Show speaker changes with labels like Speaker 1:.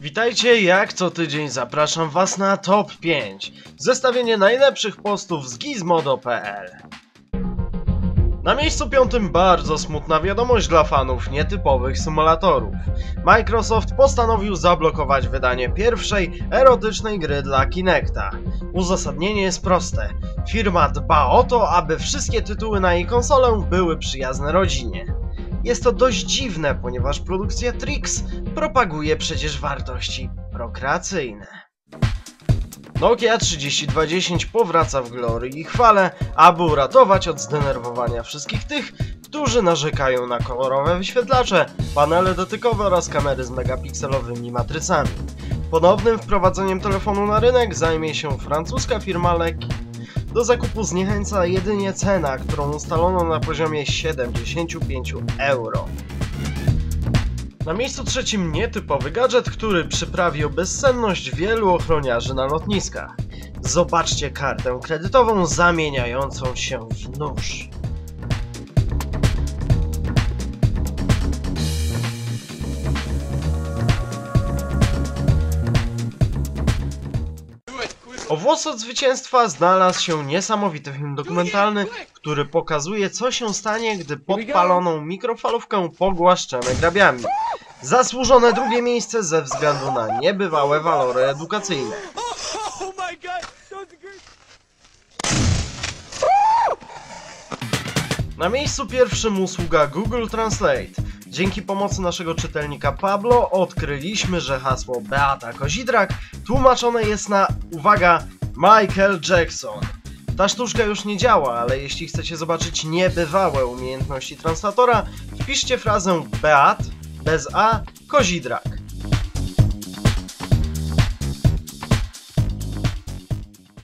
Speaker 1: Witajcie, jak co tydzień zapraszam was na Top 5. Zestawienie najlepszych postów z gizmodo.pl Na miejscu piątym bardzo smutna wiadomość dla fanów nietypowych symulatorów. Microsoft postanowił zablokować wydanie pierwszej erotycznej gry dla Kinecta. Uzasadnienie jest proste. Firma dba o to, aby wszystkie tytuły na jej konsolę były przyjazne rodzinie. Jest to dość dziwne, ponieważ produkcja Trix propaguje przecież wartości prokreacyjne. Nokia 3210 powraca w glorii i chwale, aby uratować od zdenerwowania wszystkich tych, którzy narzekają na kolorowe wyświetlacze, panele dotykowe oraz kamery z megapikselowymi matrycami. Ponownym wprowadzeniem telefonu na rynek zajmie się francuska firma Leki. Do zakupu zniechęca jedynie cena, którą ustalono na poziomie 75 euro. Na miejscu trzecim nietypowy gadżet, który przyprawił bezsenność wielu ochroniarzy na lotniskach. Zobaczcie kartę kredytową zamieniającą się w nóż. O włos od zwycięstwa znalazł się niesamowity film dokumentalny, który pokazuje co się stanie, gdy podpaloną mikrofalówkę pogłaszczemy grabiami. Zasłużone drugie miejsce ze względu na niebywałe walory edukacyjne.
Speaker 2: Oh great!
Speaker 1: Na miejscu pierwszym usługa Google Translate. Dzięki pomocy naszego czytelnika Pablo odkryliśmy, że hasło Beata Kozidrak tłumaczone jest na, uwaga, Michael Jackson. Ta sztuczka już nie działa, ale jeśli chcecie zobaczyć niebywałe umiejętności translatora, wpiszcie frazę Beat bez A Kozidrak.